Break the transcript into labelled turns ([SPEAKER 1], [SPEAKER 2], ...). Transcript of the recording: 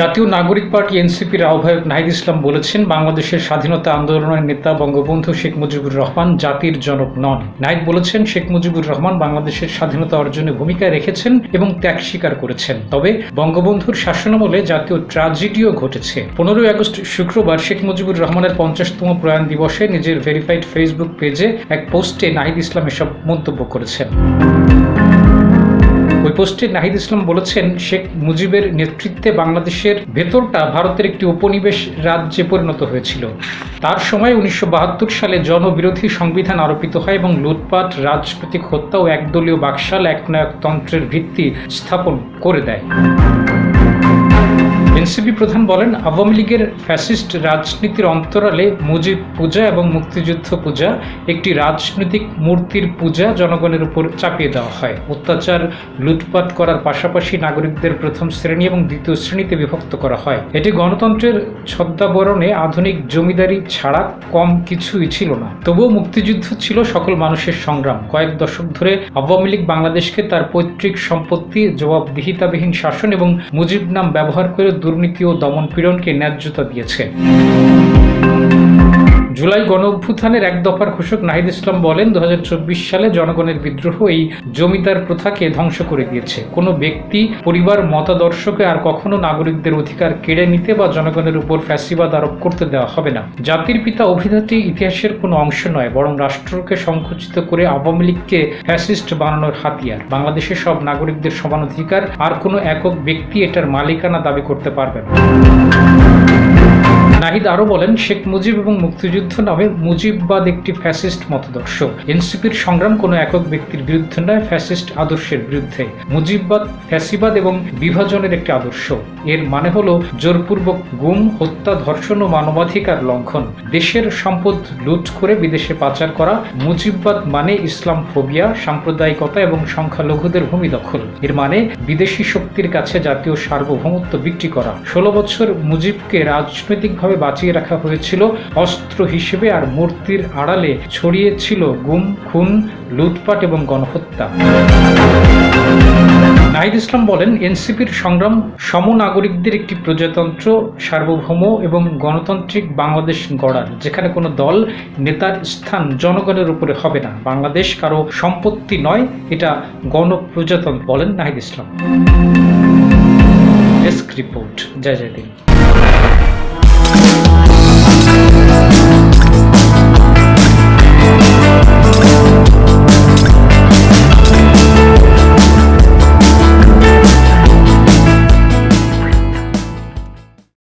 [SPEAKER 1] জাতীয় নাগরিক পার্টি এনসিপির আহ্বায়ক নাহিদ ইসলাম বলেছেন, বাংলাদেশের স্বাধীনতা আন্দোলনের নেতা বঙ্গবন্ধু শেখ মুজিবুর রহমান জাতির জনক নন। নাহিদ বলেছেন, শেখ মুজিবুর রহমান বাংলাদেশের স্বাধীনতা অর্জনে ভূমিকা রেখেছেন এবং ত্যাগ স্বীকার করেছেন। তবে বঙ্গবন্ধুর শাসনামলে জাতীয় ট্র্যাজেডিও ঘটেছে। পনেরোই আগস্ট শুক্রবার শেখ মুজিবুর রহমানের পঞ্চাশতম প্রয়াণ দিবসে নিজের ভেরিফাইড ফেসবুক পেজে এক পোস্টে নাহিদ ইসলাম এসব মন্তব্য করেছেন। ওই পোস্টে নাহিদ ইসলাম বলেছেন, শেখ মুজিবের নেতৃত্বে বাংলাদেশের ভেতরটা ভারতের একটি উপনিবেশ রাজ্যে পরিণত হয়েছিল। তার সময় উনিশশো বাহাত্তর সালে জনবিরোধী সংবিধান আরোপিত হয় এবং লুটপাট, রাজনৈতিক হত্যা ও একদলীয় বাকশাল একনায়কতন্ত্রের ভিত্তি স্থাপন করে দেয়। এনসিপি প্রধান বলেন, আওয়ামী লীগের ফ্যাসিস্ট রাজনীতির অন্তরালে মুজিব পূজা এবং মুক্তিযুদ্ধ পূজা একটি রাজনৈতিক মূর্তির পূজা জনগণের উপর চাপিয়ে দেওয়া হয়। অত্যাচার, লুটপাট করার পাশাপাশি নাগরিকদের প্রথম শ্রেণি এবং দ্বিতীয় শ্রেণীতে বিভক্ত করা হয়। এটি গণতন্ত্রের ছদ্মাবরণে আধুনিক জমিদারি ছাড়া কম কিছুই ছিল না। তবুও মুক্তিযুদ্ধ ছিল সকল মানুষের সংগ্রাম। কয়েক দশক ধরে আওয়ামী লীগ বাংলাদেশকে তার পৈতৃক সম্পত্তি, জবাবদিহিতাবিহীন শাসন এবং মুজিব নাম ব্যবহার করে দুর্নীতি ও দমনপীড়নকে ন্যায্যতা দিয়েছে। জুলাই গণ অভ্যুত্থানের এক দফার ঘোষক নাহিদ ইসলাম বলেন দু হাজার চব্বিশ সালে জনগণের বিদ্রোহ এই জমিদার প্রথাকে ধ্বংস করে দিয়েছে। কোনো ব্যক্তি, পরিবার, মতাদর্শকে আর কখনো নাগরিকদের অধিকার কেড়ে নিতে বা জনগণের উপর ফ্যাসিবাদ আরোপ করতে দেওয়া হবে না। জাতির পিতা অভিজাতি ইতিহাসের কোনো অংশ নয়, বরং রাষ্ট্রকে সংকুচিত করে আওয়ামী লীগকে ফ্যাসিস্ট বানানোর হাতিয়ার। বাংলাদেশের সব নাগরিকদের সমান অধিকার, আর কোনো একক ব্যক্তি এটার মালিকানা দাবি করতে পারবে না। নাহিদ আরও বলেন, শেখ মুজিব এবং মুক্তিযুদ্ধ নামে মুজিববাদ একটি ফ্যাসিস্ট মতাদর্শ। এনসিপির সংগ্রাম কোনো একক ব্যক্তির বিরুদ্ধে নয়, ফ্যাসিস্ট আদর্শের বিরুদ্ধে। মুজিববাদ, ফ্যাসিবাদ এবং বিভাজনের একটি আদর্শ। এর মানে হলো জোরপূর্বক গুম, হত্যা, ধর্ষণ ও মানবাধিকার লঙ্ঘন। দেশের সম্পদ লুট করে বিদেশে পাচার করা, মুজিববাদ মানে ইসলাম ফোবিয়া সাম্প্রদায়িকতা এবং সংখ্যালঘুদের ভূমি দখল। এর মানে বিদেশি শক্তির কাছে জাতীয় সার্বভৌমত্ব বিক্রি করা। ষোলো বছর মুজিবকে রাজনৈতিকভাবে বাঁচিয়ে রাখা হয়েছিল। অস্ত্র হিসেবে আর মূর্তির আড়ালে ছড়িয়েছিল গুম, খুন, লুটপাট এবং গণহত্যা। নাহিদ ইসলাম বলেন, এনসিপির সংগ্রাম সমনাগরিকদের একটি প্রজাতন্ত্র, সার্বভৌম এবং গণতান্ত্রিক বাংলাদেশ গড়ার, যেখানে কোনো দল, নেতার স্থান জনগণের উপরে হবে না। বাংলাদেশ কারও সম্পত্তি নয়, এটা গণপ্রজাতন্ত্র, বলেন নাহিদ ইসলাম। ডেস্ক রিপোর্ট, জয় জয় দিন Bye.